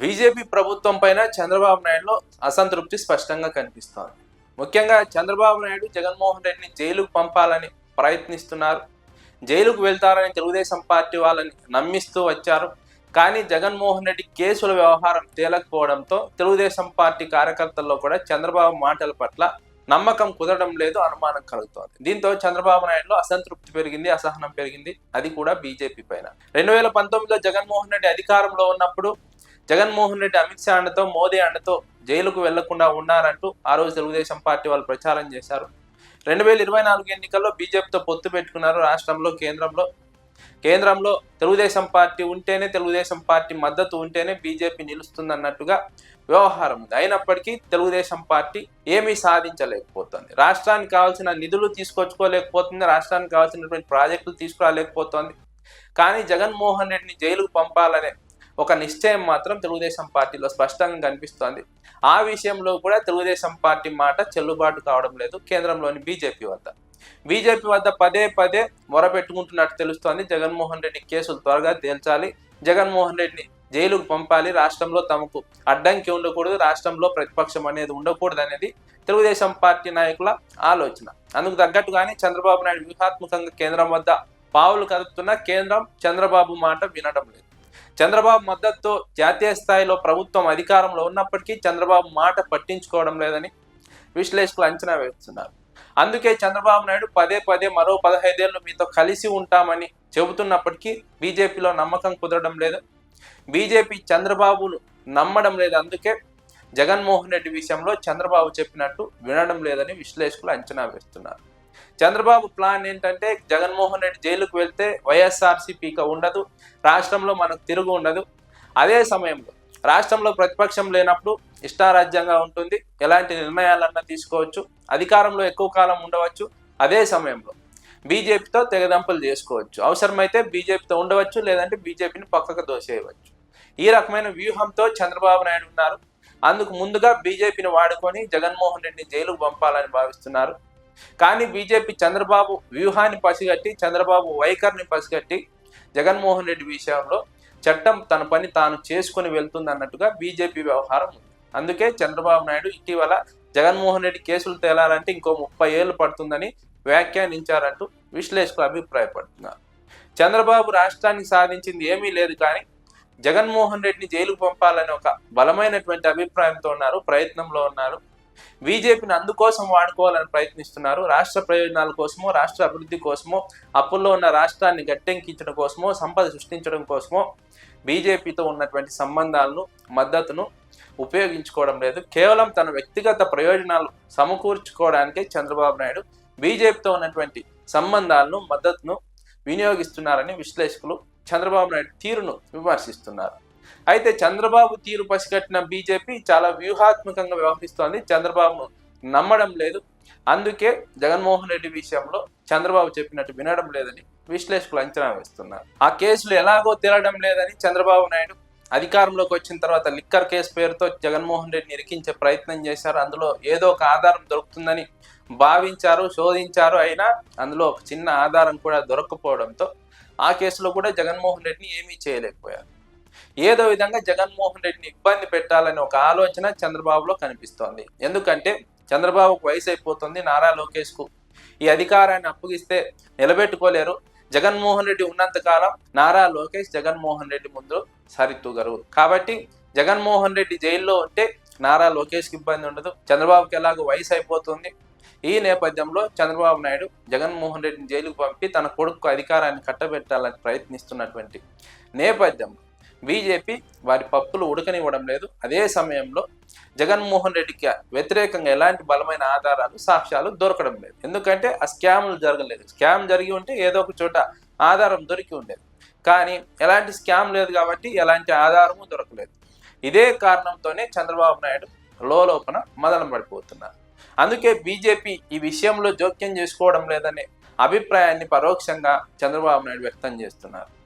BJP ప్రభుత్వం పైన చంద్రబాబు నాయుడులో అసంతృప్తి స్పష్టంగా కనిపిస్తోంది. ముఖ్యంగా చంద్రబాబు నాయుడు జగన్మోహన్ రెడ్డిని జైలుకు పంపాలని ప్రయత్నిస్తున్నారు. జైలుకు వెళ్తారని తెలుగుదేశం పార్టీ వాళ్ళని నమ్మిస్తూ వచ్చారు. కానీ జగన్మోహన్ రెడ్డి కేసుల వ్యవహారం తేలకపోవడంతో తెలుగుదేశం పార్టీ కార్యకర్తల్లో కూడా చంద్రబాబు మాటల పట్ల నమ్మకం కుదరడం లేదు అనుమానం కలుగుతోంది. దీంతో చంద్రబాబు నాయుడులో అసంతృప్తి పెరిగింది అసహనం పెరిగింది. అది కూడా బీజేపీ పైన. రెండు వేల పంతొమ్మిదిలో జగన్మోహన్ రెడ్డి అధికారంలో ఉన్నప్పుడు జగన్మోహన్ రెడ్డి అమిత్ షా అండతో మోదీ అండతో జైలుకు వెళ్ళకుండా ఉన్నారంటూ ఆ రోజు తెలుగుదేశం పార్టీ వాళ్ళు ప్రచారం చేశారు. రెండు వేల ఇరవై నాలుగు ఎన్నికల్లో బీజేపీతో పొత్తు పెట్టుకున్నారు రాష్ట్రంలో కేంద్రంలో. కేంద్రంలో తెలుగుదేశం పార్టీ ఉంటేనే తెలుగుదేశం పార్టీ మద్దతు ఉంటేనే బీజేపీ నిలుస్తుందన్నట్టుగా వ్యవహారం ఉంది. అయినప్పటికీ తెలుగుదేశం పార్టీ ఏమీ సాధించలేకపోతుంది. రాష్ట్రానికి కావాల్సిన నిధులు తీసుకొచ్చుకోలేకపోతుంది రాష్ట్రానికి కావాల్సినటువంటి ప్రాజెక్టులు తీసుకురాలేకపోతుంది. కానీ జగన్మోహన్ రెడ్డిని జైలుకు పంపాలనే ఒక నిశ్చయం మాత్రం తెలుగుదేశం పార్టీలో స్పష్టంగా కనిపిస్తోంది. ఆ విషయంలో కూడా తెలుగుదేశం పార్టీ మాట చెల్లుబాటు కావడం లేదు కేంద్రంలోని బీజేపీ వద్ద. బీజేపీ వద్ద పదే పదే మొరపెట్టుకుంటున్నట్టు తెలుస్తోంది. జగన్మోహన్ రెడ్డి కేసులు త్వరగా తేల్చాలి. జగన్మోహన్ రెడ్డిని జైలుకు పంపాలి. రాష్ట్రంలో తమకు అడ్డంకి ఉండకూడదు. రాష్ట్రంలో ప్రతిపక్షం అనేది ఉండకూడదు అనేది తెలుగుదేశం పార్టీ నాయకుల ఆలోచన. అందుకు తగ్గట్టుగానే చంద్రబాబు నాయుడు వ్యూహాత్మకంగా కేంద్రం వద్ద పావులు కదుపుతున్న కేంద్రం చంద్రబాబు మాట వినడం లేదు. చంద్రబాబు మద్దతుతో జాతీయ స్థాయిలో ప్రభుత్వం అధికారంలో ఉన్నప్పటికీ చంద్రబాబు మాట పట్టించుకోవడం లేదని విశ్లేషకులు అంచనా వేస్తున్నారు. అందుకే చంద్రబాబు నాయుడు పదే పదే మరో పదహైదేళ్ళు మీతో కలిసి ఉంటామని చెబుతున్నప్పటికీ బీజేపీలో నమ్మకం కుదరడం లేదు. బీజేపీ చంద్రబాబును నమ్మడం లేదు. అందుకే జగన్మోహన్ రెడ్డి విషయంలో చంద్రబాబు చెప్పినట్టు వినడం లేదని విశ్లేషకులు అంచనా వేస్తున్నారు. చంద్రబాబు ప్లాన్ ఏంటంటే జగన్మోహన్ రెడ్డి జైలుకు వెళ్తే వైఎస్ఆర్సీపీగా ఉండదు రాష్ట్రంలో మనకు తిరుగు ఉండదు. అదే సమయంలో రాష్ట్రంలో ప్రతిపక్షం లేనప్పుడు ఇష్టారాజ్యంగా ఉంటుంది ఎలాంటి నిర్ణయాలన్నా తీసుకోవచ్చు అధికారంలో ఎక్కువ కాలం ఉండవచ్చు. అదే సమయంలో బీజేపీతో తెగదంపులు చేసుకోవచ్చు. అవసరమైతే బీజేపీతో ఉండవచ్చు లేదంటే బీజేపీని పక్కకు దోసేయవచ్చు. ఈ రకమైన వ్యూహంతో చంద్రబాబు నాయుడు ఉన్నారు. అందుకు ముందుగా బీజేపీని వాడుకొని జగన్మోహన్ రెడ్డిని జైలుకు పంపాలని భావిస్తున్నారు. కానీ బీజేపీ చంద్రబాబు వ్యూహాన్ని పసిగట్టి చంద్రబాబు వైఖరిని పసిగట్టి జగన్మోహన్ రెడ్డి విషయంలో చట్టం తన పని తాను చేసుకుని వెళ్తుంది అన్నట్టుగా బీజేపీ వ్యవహారం ఉంది. అందుకే చంద్రబాబు నాయుడు ఇటీవల జగన్మోహన్ రెడ్డి కేసులు తేలాలంటే ఇంకో ముప్పై ఏళ్ళు పడుతుందని వ్యాఖ్యానించారంటూ విశ్లేషకులు అభిప్రాయపడుతున్నారు. చంద్రబాబు రాష్ట్రానికి సాధించింది ఏమీ లేదు కానీ జగన్మోహన్ రెడ్డిని జైలుకు పంపాలని ఒక బలమైనటువంటి అభిప్రాయంతో ఉన్నారు ప్రయత్నంలో ఉన్నారు. బీజేపీని అందుకోసం వాడుకోవాలని ప్రయత్నిస్తున్నారు. రాష్ట్ర ప్రయోజనాల కోసమో రాష్ట్ర అభివృద్ధి కోసమో అప్పుల్లో ఉన్న రాష్ట్రాన్ని గట్టెంకించడం కోసమో సంపద సృష్టించడం కోసమో బీజేపీతో ఉన్నటువంటి సంబంధాలను మద్దతును ఉపయోగించుకోవడం లేదు. కేవలం తన వ్యక్తిగత ప్రయోజనాలు సమకూర్చుకోవడానికే చంద్రబాబు నాయుడు బీజేపీతో ఉన్నటువంటి సంబంధాలను మద్దతును వినియోగిస్తున్నారని విశ్లేషకులు చంద్రబాబు నాయుడు తీరును విమర్శిస్తున్నారు. అయితే చంద్రబాబు తీరు పసిగట్టిన బీజేపీ చాలా వ్యూహాత్మకంగా వ్యవహరిస్తోంది. చంద్రబాబును నమ్మడం లేదు. అందుకే జగన్మోహన్ రెడ్డి విషయంలో చంద్రబాబు చెప్పినట్టు వినడం లేదని విశ్లేషకులు అంచనా వేస్తున్నారు. ఆ కేసులు ఎలాగో తేలడం లేదని చంద్రబాబు నాయుడు అధికారంలోకి వచ్చిన తర్వాత లిక్కర్ కేసు పేరుతో జగన్మోహన్ రెడ్డిని ఇరికించే ప్రయత్నం చేశారు. అందులో ఏదో ఒక ఆధారం దొరుకుతుందని భావించారు శోధించారు. అయినా అందులో ఒక చిన్న ఆధారం కూడా దొరకపోవడంతో ఆ కేసులో కూడా జగన్మోహన్ రెడ్డిని ఏమీ చేయలేకపోయారు. ఏదో విధంగా జగన్మోహన్ రెడ్డిని ఇబ్బంది పెట్టాలని ఒక ఆలోచన చంద్రబాబులో కనిపిస్తోంది. ఎందుకంటే చంద్రబాబుకు వయసు అయిపోతుంది నారా లోకేష్కు ఈ అధికారాన్ని అప్పగిస్తే నిలబెట్టుకోలేరు. జగన్మోహన్ రెడ్డి ఉన్నంత కాలం నారా లోకేష్ జగన్మోహన్ రెడ్డి ముందు సరితూగరు. కాబట్టి జగన్మోహన్ రెడ్డి జైల్లో ఉంటే నారా లోకేష్కి ఇబ్బంది ఉండదు. చంద్రబాబుకి ఎలాగో వయసు అయిపోతుంది. ఈ నేపథ్యంలో చంద్రబాబు నాయుడు జగన్మోహన్ రెడ్డిని జైలుకు పంపి తన కొడుకు అధికారాన్ని కట్టబెట్టాలని ప్రయత్నిస్తున్నటువంటి నేపథ్యంలో బీజేపీ వారి పప్పులు ఉడకనివ్వడం లేదు. అదే సమయంలో జగన్మోహన్ రెడ్డికి వ్యతిరేకంగా ఎలాంటి బలమైన ఆధారాలు సాక్ష్యాలు దొరకడం లేదు. ఎందుకంటే ఆ స్కామ్లు జరగలేదు. స్కామ్ జరిగి ఉంటే ఏదో ఒక చోట ఆధారం దొరికి ఉండేది. కానీ ఎలాంటి స్కామ్ లేదు కాబట్టి ఎలాంటి ఆధారము దొరకలేదు. ఇదే కారణంతోనే చంద్రబాబు నాయుడు లోపల మదనం పడిపోతున్నారు. అందుకే బీజేపీ ఈ విషయంలో జోక్యం చేసుకోవడం లేదనే అభిప్రాయాన్ని పరోక్షంగా చంద్రబాబు నాయుడు వ్యక్తం చేస్తున్నారు.